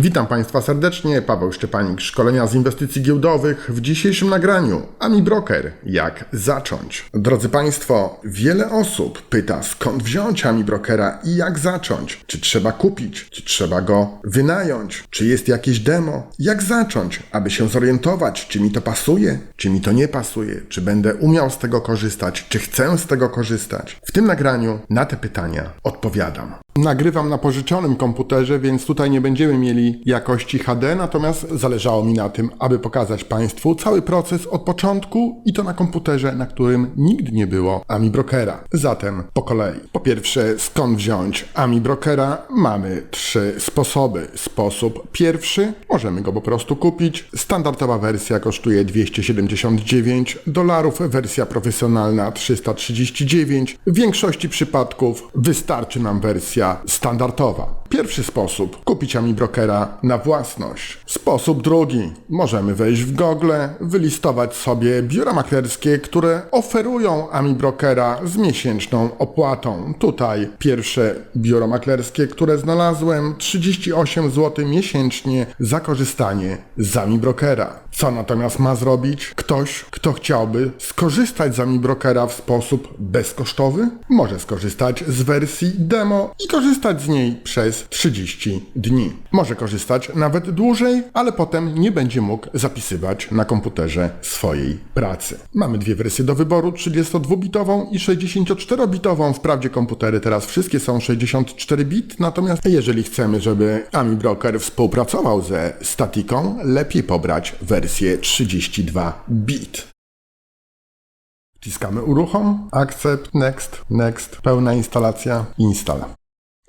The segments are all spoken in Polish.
Witam Państwa serdecznie, Paweł Szczepanik, szkolenia z inwestycji giełdowych. W dzisiejszym nagraniu Ami Broker, jak zacząć? Drodzy Państwo, wiele osób pyta skąd wziąć Ami Brokera i jak zacząć? Czy trzeba kupić? Czy trzeba go wynająć? Czy jest jakieś demo? Jak zacząć, aby się zorientować, czy mi to pasuje, czy mi to nie pasuje, czy będę umiał z tego korzystać, czy chcę z tego korzystać? W tym nagraniu na te pytania odpowiadam. Nagrywam na pożyczonym komputerze, więc tutaj nie będziemy mieli jakości HD, natomiast zależało mi na tym, aby pokazać Państwu cały proces od początku i to na komputerze, na którym nigdy nie było Ami Brokera. Zatem po kolei. Po pierwsze, skąd wziąć Ami Brokera? Mamy trzy sposoby. Sposób pierwszy, możemy go po prostu kupić. Standardowa wersja kosztuje 279 dolarów, wersja profesjonalna 339. W większości przypadków wystarczy nam wersja standardowa. Pierwszy sposób kupić Ami Brokera na własność. Sposób drugi możemy wejść w Google, wylistować sobie biura maklerskie, które oferują Ami Brokera z miesięczną opłatą. Tutaj pierwsze biuro maklerskie, które znalazłem 38 zł miesięcznie za korzystanie z Ami Brokera. Co natomiast ma zrobić ktoś, kto chciałby skorzystać z Ami Brokera w sposób bezkosztowy? Może skorzystać z wersji demo i korzystać z niej przez 30 dni. Może korzystać nawet dłużej, ale potem nie będzie mógł zapisywać na komputerze swojej pracy. Mamy dwie wersje do wyboru, 32-bitową i 64-bitową. Wprawdzie komputery teraz wszystkie są 64 bit, natomiast jeżeli chcemy, żeby Ami Broker współpracował ze statiką, lepiej pobrać wersję 32 bit. Wciskamy uruchom, accept, next, next, pełna instalacja, install.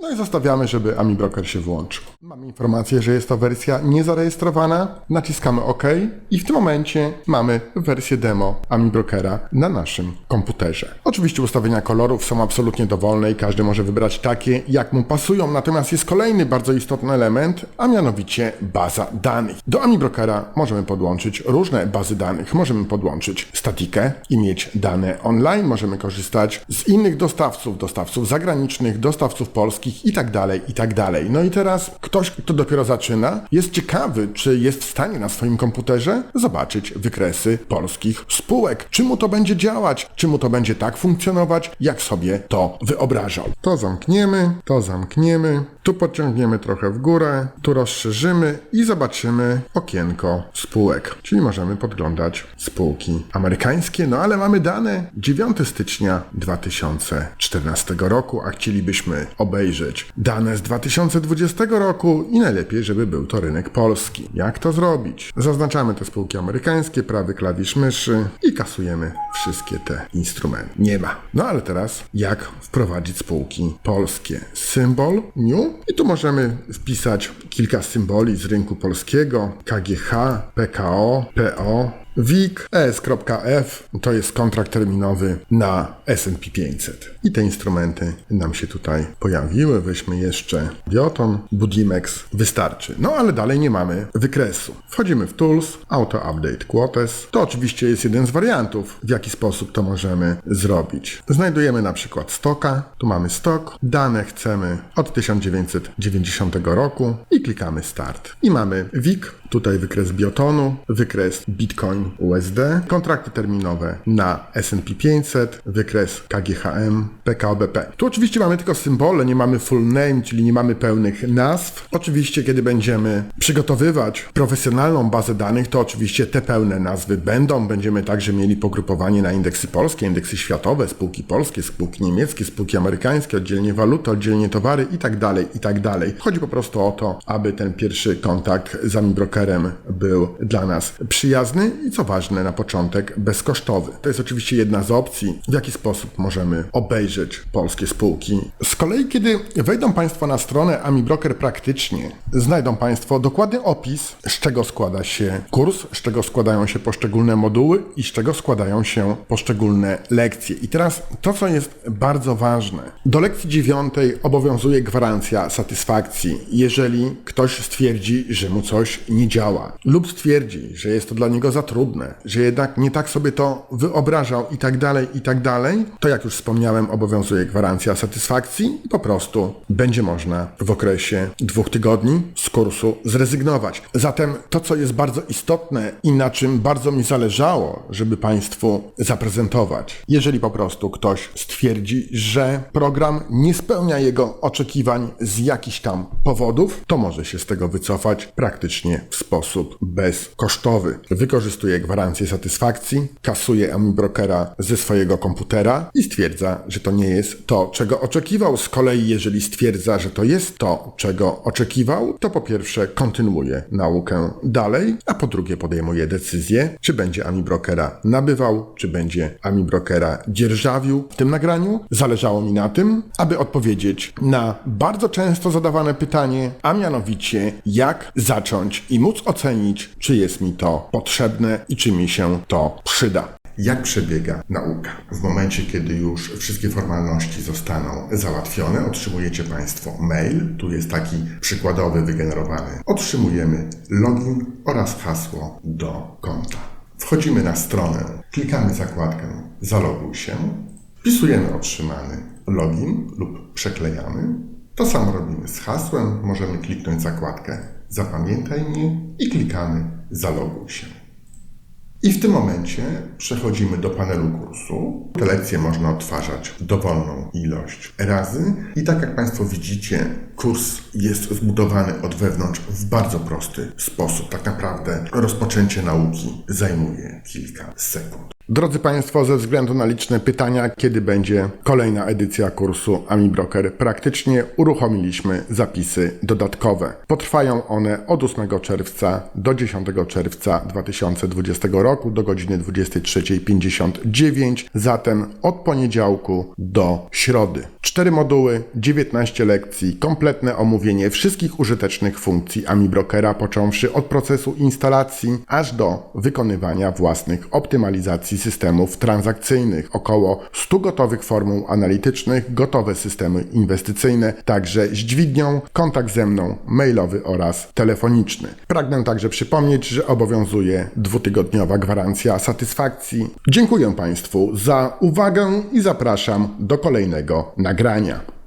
No i zostawiamy, żeby Ami Broker się włączył. Mamy informację, że jest to wersja niezarejestrowana, naciskamy OK i w tym momencie mamy wersję demo Ami Brokera na naszym komputerze. Oczywiście ustawienia kolorów są absolutnie dowolne i każdy może wybrać takie, jak mu pasują, natomiast jest kolejny bardzo istotny element, a mianowicie baza danych. Do Ami Brokera możemy podłączyć różne bazy danych. Możemy podłączyć statikę i mieć dane online, możemy korzystać z innych dostawców, dostawców zagranicznych, dostawców polskich i tak dalej, i tak dalej. No i teraz ktoś, kto dopiero zaczyna, jest ciekawy, czy jest w stanie na swoim komputerze zobaczyć wykresy polskich spółek. Czy mu to będzie działać, czy mu to będzie tak funkcjonować, jak sobie to wyobrażał. To zamkniemy, to zamkniemy, tu podciągniemy trochę w górę, tu rozszerzymy i zobaczymy okienko spółek. Czyli możemy podglądać spółki amerykańskie, no ale mamy dane 9 stycznia 2014 roku, a chcielibyśmy obejrzeć dane z 2020 roku i najlepiej, żeby był to rynek polski. Jak to zrobić? Zaznaczamy te spółki amerykańskie, prawy klawisz myszy i kasujemy wszystkie te instrumenty. Nie ma. No ale teraz jak wprowadzić spółki polskie? Symbol new i tu możemy wpisać kilka symboli z rynku polskiego, KGH, PKO, PO, WIG, ES.F to jest kontrakt terminowy na S&P 500. I te instrumenty nam się tutaj pojawiły. Weźmy jeszcze Bioton, Budimex, wystarczy. No ale dalej nie mamy wykresu. Wchodzimy w Tools, Auto Update Quotes. To oczywiście jest jeden z wariantów, w jaki sposób to możemy zrobić. Znajdujemy na przykład stoka. Tu mamy stok. Dane chcemy od 1990 roku i klikamy Start. I mamy WIG, tutaj wykres Biotonu, wykres Bitcoin USD, kontrakty terminowe na S&P 500, wykres KGHM, PKOBP. Tu oczywiście mamy tylko symbole, nie mamy full name, czyli nie mamy pełnych nazw. Oczywiście, kiedy będziemy przygotowywać profesjonalną bazę danych, to oczywiście te pełne nazwy będą. Będziemy także mieli pogrupowanie na indeksy polskie, indeksy światowe, spółki polskie, spółki niemieckie, spółki amerykańskie, oddzielnie waluty, oddzielnie towary i tak dalej, i tak. Chodzi po prostu o to, aby ten pierwszy kontakt z Amibrokerem był dla nas przyjazny i co ważne na początek bezkosztowy. To jest oczywiście jedna z opcji, w jaki sposób możemy obejrzeć polskie spółki. Z kolei, kiedy wejdą Państwo na stronę AmiBroker praktycznie, znajdą Państwo dokładny opis, z czego składa się kurs, z czego składają się poszczególne moduły i z czego składają się poszczególne lekcje. I teraz to, co jest bardzo ważne. Do lekcji dziewiątej obowiązuje gwarancja satysfakcji, jeżeli ktoś stwierdzi, że mu coś nie działa lub stwierdzi, że jest to dla niego za trudne, że jednak nie tak sobie to wyobrażał i tak dalej, i tak dalej, to jak już wspomniałem, obowiązuje gwarancja satysfakcji i po prostu będzie można w okresie dwóch tygodni z kursu zrezygnować. Zatem to, co jest bardzo istotne i na czym bardzo mi zależało, żeby Państwu zaprezentować, jeżeli po prostu ktoś stwierdzi, że program nie spełnia jego oczekiwań z jakichś tam powodów, to może się z tego wycofać praktycznie w sposób bezkosztowy. Wykorzystuje gwarancję satysfakcji, kasuje Amibrokera ze swojego komputera i stwierdza, że to nie jest to, czego oczekiwał. Z kolei, jeżeli stwierdza, że to jest to, czego oczekiwał, to po pierwsze kontynuuje naukę dalej, a po drugie podejmuje decyzję, czy będzie Amibrokera nabywał, czy będzie Amibrokera dzierżawił. W tym nagraniu zależało mi na tym, aby odpowiedzieć na bardzo często zadawane pytanie, a mianowicie jak zacząć i móc ocenić, czy jest mi to potrzebne i czy mi się to przyda. Jak przebiega nauka? W momencie, kiedy już wszystkie formalności zostaną załatwione, otrzymujecie Państwo mail. Tu jest taki przykładowy, wygenerowany. Otrzymujemy login oraz hasło do konta. Wchodzimy na stronę, klikamy zakładkę Zaloguj się, wpisujemy otrzymany login lub przeklejamy. To samo robimy z hasłem. Możemy kliknąć zakładkę Zapamiętaj mnie i klikamy Zaloguj się. I w tym momencie przechodzimy do panelu kursu. Te lekcje można odtwarzać dowolną ilość razy. I tak jak Państwo widzicie, kurs jest zbudowany od wewnątrz w bardzo prosty sposób. Tak naprawdę rozpoczęcie nauki zajmuje kilka sekund. Drodzy Państwo, ze względu na liczne pytania, kiedy będzie kolejna edycja kursu AmiBroker, praktycznie uruchomiliśmy zapisy dodatkowe. Potrwają one od 8 czerwca do 10 czerwca 2020 roku do godziny 23.59, zatem od poniedziałku do środy. Cztery moduły, 19 lekcji, kompletne omówienie wszystkich użytecznych funkcji AmiBrokera, począwszy od procesu instalacji aż do wykonywania własnych optymalizacji systemów transakcyjnych. Około 100 gotowych formuł analitycznych, gotowe systemy inwestycyjne, także z dźwignią, kontakt ze mną mailowy oraz telefoniczny. Pragnę także przypomnieć, że obowiązuje dwutygodniowa gwarancja satysfakcji. Dziękuję Państwu za uwagę i zapraszam do kolejnego nagrania.